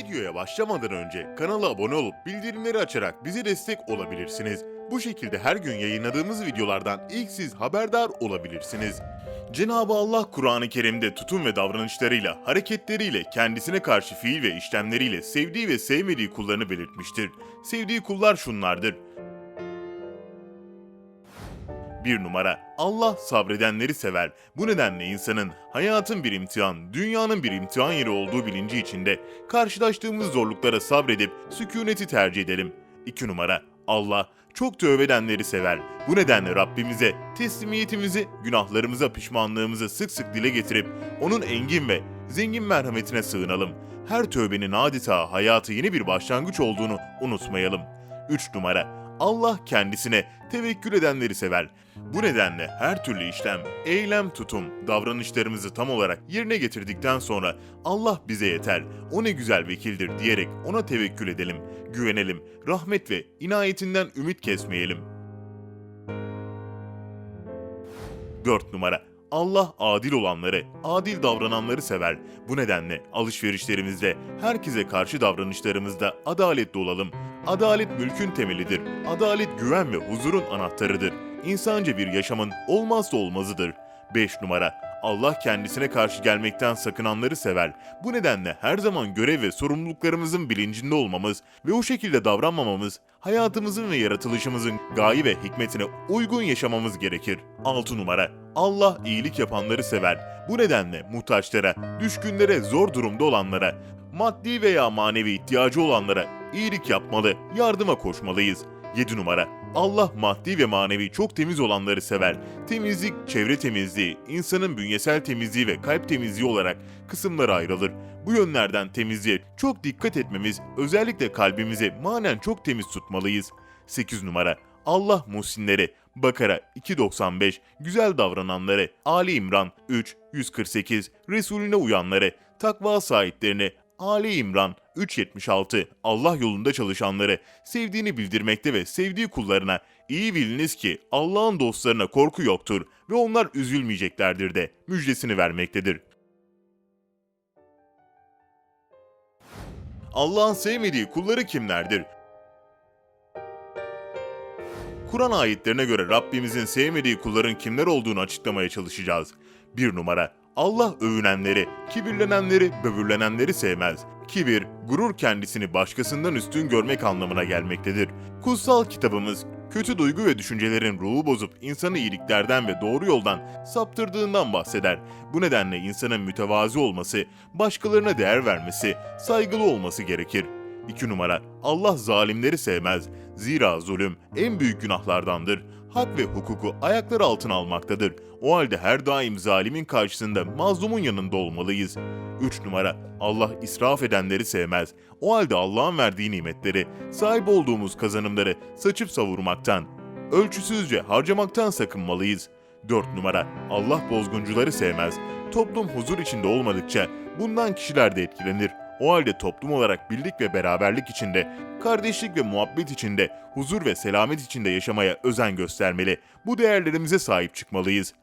Videoya başlamadan önce kanala abone olup bildirimleri açarak bize destek olabilirsiniz. Bu şekilde her gün yayınladığımız videolardan ilk siz haberdar olabilirsiniz. Cenab-ı Allah Kur'an-ı Kerim'de tutum ve davranışlarıyla, hareketleriyle, kendisine karşı fiil ve işlemleriyle sevdiği ve sevmediği kullarını belirtmiştir. Sevdiği kullar şunlardır. 1 numara Allah sabredenleri sever. Bu nedenle insanın hayatın bir imtihan, dünyanın bir imtihan yeri olduğu bilinci içinde karşılaştığımız zorluklara sabredip sükuneti tercih edelim. 2 numara Allah çok tövbe edenleri sever. Bu nedenle Rabbimize teslimiyetimizi, günahlarımıza pişmanlığımızı sık sık dile getirip onun engin ve zengin merhametine sığınalım. Her tövbenin adeta hayatı yeni bir başlangıç olduğunu unutmayalım. 3 numara Allah kendisine tevekkül edenleri sever. Bu nedenle her türlü işlem, eylem, tutum, davranışlarımızı tam olarak yerine getirdikten sonra Allah bize yeter, o ne güzel vekildir diyerek ona tevekkül edelim, güvenelim, rahmet ve inayetinden ümit kesmeyelim. 4 numara Allah adil olanları, adil davrananları sever. Bu nedenle alışverişlerimizde, herkese karşı davranışlarımızda adaletli olalım. Adalet mülkün temelidir. Adalet güven ve huzurun anahtarıdır. İnsanca bir yaşamın olmazsa olmazıdır. 5 numara Allah kendisine karşı gelmekten sakınanları sever. Bu nedenle her zaman görev ve sorumluluklarımızın bilincinde olmamız ve o şekilde davranmamamız, hayatımızın ve yaratılışımızın gaye ve hikmetine uygun yaşamamız gerekir. 6 numara Allah iyilik yapanları sever. Bu nedenle muhtaçlara, düşkünlere, zor durumda olanlara, maddi veya manevi ihtiyacı olanlara iyilik yapmalı, yardıma koşmalıyız. 7 numara Allah maddi ve manevi çok temiz olanları sever. Temizlik, çevre temizliği, insanın bünyesel temizliği ve kalp temizliği olarak kısımlara ayrılır. Bu yönlerden temizliğe çok dikkat etmemiz, özellikle kalbimizi manen çok temiz tutmalıyız. 8 numara Allah muhsinleri, Bakara 295, güzel davrananları, Ali İmran 3, 148, Resulüne uyanları, takva sahiplerini, Ali İmran 376 Allah yolunda çalışanları sevdiğini bildirmekte ve sevdiği kullarına iyi biliniz ki Allah'ın dostlarına korku yoktur ve onlar üzülmeyeceklerdir de müjdesini vermektedir. Allah'ın sevmediği kulları kimlerdir? Kur'an ayetlerine göre Rabbimizin sevmediği kulların kimler olduğunu açıklamaya çalışacağız. 1 numara Allah övünenleri, kibirlenenleri, böbürlenenleri sevmez. Kibir, gurur kendisini başkasından üstün görmek anlamına gelmektedir. Kutsal kitabımız, kötü duygu ve düşüncelerin ruhu bozup insanı iyiliklerden ve doğru yoldan saptırdığından bahseder. Bu nedenle insanın mütevazi olması, başkalarına değer vermesi, saygılı olması gerekir. 2 numara Allah zalimleri sevmez. Zira zulüm en büyük günahlardandır. Hak ve hukuku ayakları altına almaktadır. O halde her daim zalimin karşısında mazlumun yanında olmalıyız. 3 numara Allah israf edenleri sevmez. O halde Allah'ın verdiği nimetleri, sahip olduğumuz kazanımları saçıp savurmaktan, ölçüsüzce harcamaktan sakınmalıyız. 4 numara Allah bozguncuları sevmez. Toplum huzur içinde olmadıkça bundan kişiler de etkilenir. O halde toplum olarak birlik ve beraberlik içinde, kardeşlik ve muhabbet içinde, huzur ve selamet içinde yaşamaya özen göstermeli. Bu değerlerimize sahip çıkmalıyız.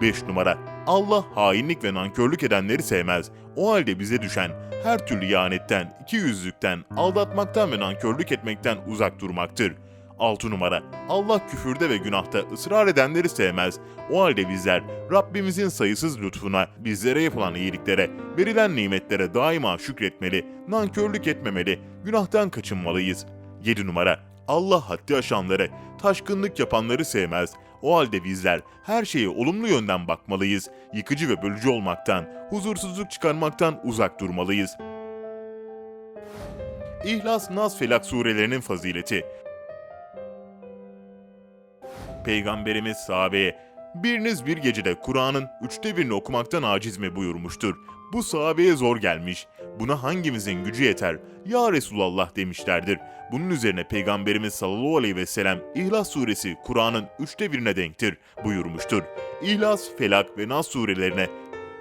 5 numara Allah hainlik ve nankörlük edenleri sevmez. O halde bize düşen her türlü ihanetten, ikiyüzlükten, aldatmaktan ve nankörlük etmekten uzak durmaktır. 6 numara Allah küfürde ve günahta ısrar edenleri sevmez. O halde bizler Rabbimizin sayısız lütfuna, bizlere yapılan iyiliklere, verilen nimetlere daima şükretmeli, nankörlük etmemeli, günahtan kaçınmalıyız. 7 numara Allah haddi aşanları, taşkınlık yapanları sevmez. O halde bizler her şeye olumlu yönden bakmalıyız. Yıkıcı ve bölücü olmaktan, huzursuzluk çıkarmaktan uzak durmalıyız. İhlas, Nas, Felak surelerinin fazileti. Peygamberimiz sahabeye biriniz bir gecede Kur'an'ın üçte birini okumaktan aciz mi buyurmuştur. Bu sahabeye zor gelmiş. Buna hangimizin gücü yeter? Ya Resulallah demişlerdir. Bunun üzerine Peygamberimiz sallallahu aleyhi ve sellem İhlas suresi Kur'an'ın üçte birine denktir buyurmuştur. İhlas, Felak ve Nas surelerine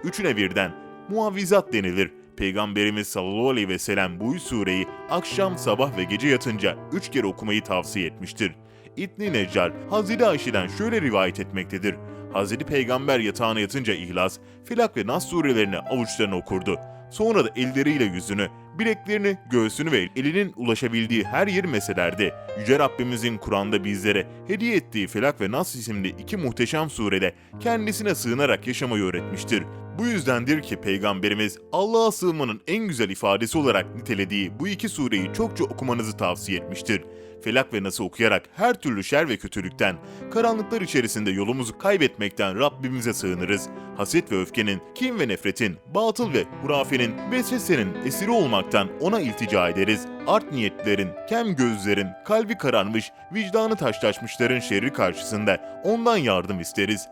üçüne birden muavvizat denilir. Peygamberimiz sallallahu aleyhi ve sellem bu üç sureyi akşam, sabah ve gece yatınca üç kere okumayı tavsiye etmiştir. İbn Neccar, Hazreti Ayşe'den şöyle rivayet etmektedir. Hazreti Peygamber yatağına yatınca İhlas, Felak ve Nas surelerini avuçlarına okurdu. Sonra da elleriyle yüzünü, bileklerini, göğsünü ve elinin ulaşabildiği her yeri meselerdi. Yüce Rabbimizin Kur'an'da bizlere hediye ettiği Felak ve Nas isimli iki muhteşem surede kendisine sığınarak yaşamayı öğretmiştir. Bu yüzdendir ki Peygamberimiz Allah'a sığınmanın en güzel ifadesi olarak nitelediği bu iki sureyi çokça okumanızı tavsiye etmiştir. Felak ve Nas'ı okuyarak her türlü şer ve kötülükten, karanlıklar içerisinde yolumuzu kaybetmekten Rabbimize sığınırız. Haset ve öfkenin, kin ve nefretin, batıl ve hurafenin, vesvesenin esiri olmaktan ona iltica ederiz. Art niyetlerin, kem gözlerin, kalbi kararmış, vicdanı taşlaşmışların şerri karşısında ondan yardım isteriz.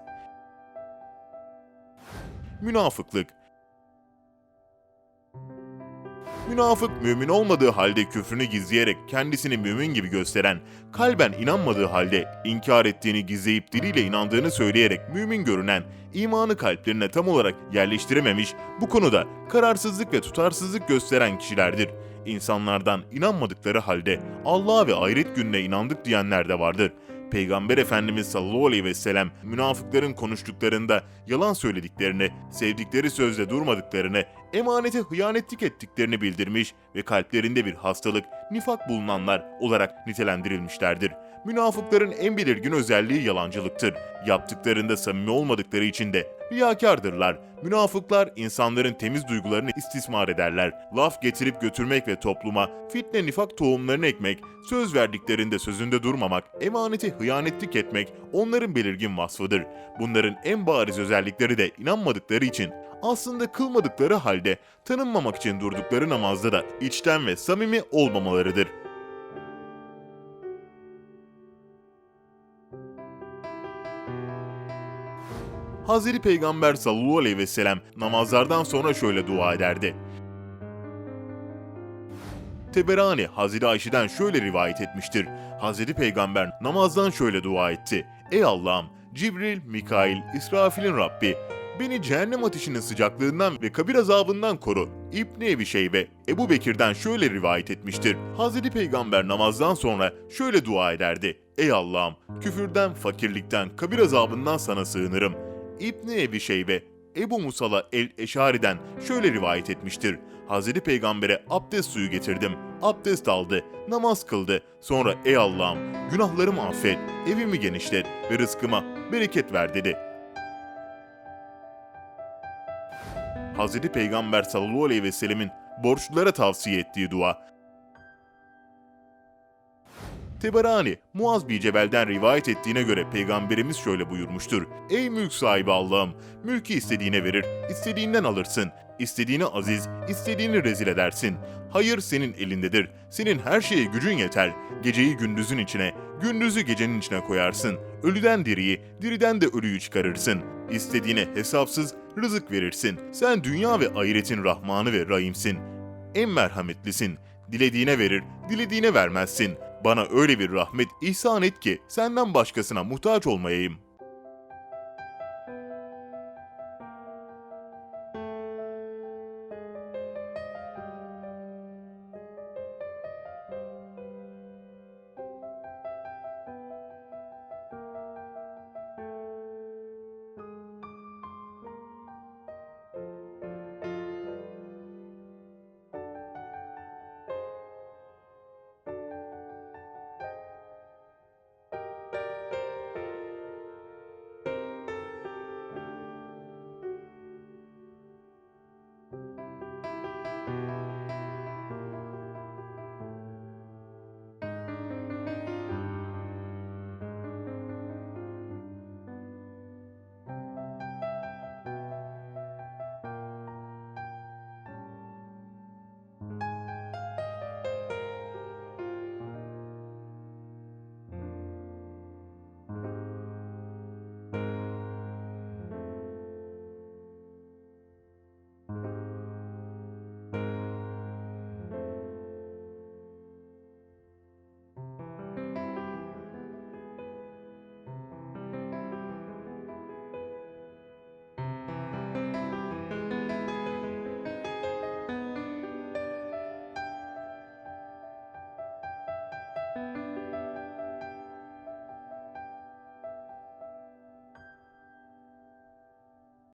Münafıklık Münafık mümin olmadığı halde küfrünü gizleyerek kendisini mümin gibi gösteren, kalben inanmadığı halde inkar ettiğini gizleyip diliyle inandığını söyleyerek mümin görünen, imanı kalplerine tam olarak yerleştirememiş, bu konuda kararsızlık ve tutarsızlık gösteren kişilerdir. İnsanlardan inanmadıkları halde Allah'a ve ahiret gününe inandık diyenler de vardır. Peygamber Efendimiz sallallahu aleyhi ve sellem münafıkların konuştuklarında yalan söylediklerini, sevdikleri sözde durmadıklarını, emanete hıyanetlik ettiklerini bildirmiş ve kalplerinde bir hastalık, nifak bulunanlar olarak nitelendirilmişlerdir. Münafıkların en belirgin özelliği yalancılıktır. Yaptıklarında samimi olmadıkları için de riyakardırlar. Münafıklar insanların temiz duygularını istismar ederler. Laf getirip götürmek ve topluma fitne nifak tohumlarını ekmek, söz verdiklerinde sözünde durmamak, emaneti hıyanetlik etmek onların belirgin vasfıdır. Bunların en bariz özellikleri de inanmadıkları için aslında kılmadıkları halde tanınmamak için durdukları namazda da içten ve samimi olmamalarıdır. Hazreti Peygamber sallallahu aleyhi ve sellem namazlardan sonra şöyle dua ederdi. Teberani Hazreti Ayşe'den şöyle rivayet etmiştir. Hazreti Peygamber namazdan şöyle dua etti. Ey Allah'ım Cibril, Mikail, İsrafil'in Rabbi beni cehennem ateşinin sıcaklığından ve kabir azabından koru. İbni Ebi Şeybe, Ebu Bekir'den şöyle rivayet etmiştir. Hazreti Peygamber namazdan sonra şöyle dua ederdi. Ey Allah'ım küfürden, fakirlikten, kabir azabından sana sığınırım. İbni Ebi Şeybe, Ebu Musala el-Eşari'den şöyle rivayet etmiştir. Hazreti Peygamber'e abdest suyu getirdim. Abdest aldı, namaz kıldı. Sonra ey Allah'ım günahlarımı affet, evimi genişlet ve rızkıma bereket ver dedi. Hazreti Peygamber sallallahu aleyhi ve sellemin borçlulara tavsiye ettiği dua. Teberani, Muaz bin Cebel'den rivayet ettiğine göre Peygamberimiz şöyle buyurmuştur. Ey mülk sahibi Allah'ım, mülkü istediğine verir, istediğinden alırsın. İstediğini aziz, istediğini rezil edersin. Hayır senin elindedir. Senin her şeye gücün yeter. Geceyi gündüzün içine, gündüzü gecenin içine koyarsın. Ölüden diriyi, diriden de ölüyü çıkarırsın. İstediğine hesapsız rızık verirsin. Sen dünya ve ahiretin Rahmanı ve Rahimsin. En merhametlisin. Dilediğine verir, dilediğine vermezsin. Bana öyle bir rahmet ihsan et ki senden başkasına muhtaç olmayayım.''